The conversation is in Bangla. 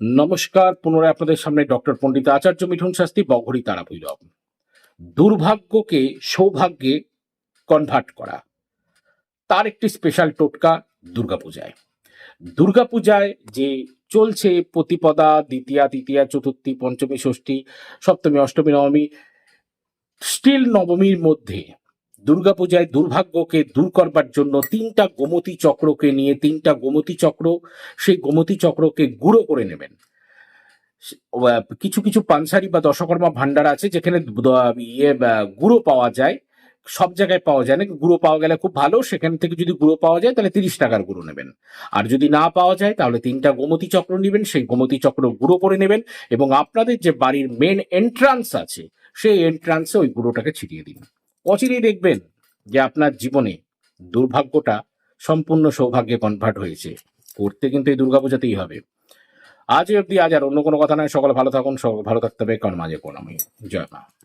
নমস্কার, পুনরায় আপনাদের সামনে ডক্টর পণ্ডিত আচার্য মিঠুন শাস্তি বঘরি তারা ভৈরব দুর্ভাগ্যকে সৌভাগ্যে কনভার্ট করা। তার একটি স্পেশাল টোটকা দুর্গাপূজায়। দুর্গাপূজায় যে চলছে প্রতিপদা, দ্বিতীয়া, তৃতীয়া, চতুর্থী, পঞ্চমী, ষষ্ঠী, সপ্তমী, অষ্টমী, নবমী স্টিল নবমীর মধ্যে দুর্গাপূজায় দুর্ভাগ্যকে দূর করবার জন্য তিনটা গোমতী চক্রকে নিয়ে তিনটা গোমতী চক্র, সেই গোমতী চক্রকে গুঁড়ো করে নেবেন। কিছু কিছু পানসারি বা দশকর্মা ভান্ডার আছে যেখানে ইয়ে গুঁড়ো পাওয়া যায়, সব জায়গায় পাওয়া যায় না গুঁড়ো পাওয়া গেলে খুব ভালো, সেখান থেকে যদি গুঁড়ো পাওয়া যায় তাহলে তিরিশ টাকার গুঁড়ো নেবেন। আর যদি না পাওয়া যায় তাহলে তিনটা গোমতী চক্র নেবেন, সেই গোমতী চক্র গুঁড়ো করে নেবেন এবং আপনাদের যে বাড়ির মেন এন্ট্রান্স আছে, সেই এন্ট্রান্সে ওই গুঁড়োটাকে ছিটিয়ে দিন। অচিরেই দেখবেন যে আপনার জীবনে দুর্ভাগ্যটা সম্পূর্ণ সৌভাগ্যে কনভার্ট হয়েছে। করতে কিন্তু এই দুর্গাপূজাতেই হবে। আজ অব্দি আজ আর অন্য কোনো কথা নয়। সকলে ভালো থাকুন সকল ভালো থাকতে হবে। কারণ মাঝে কোনো আমি। জয় মা।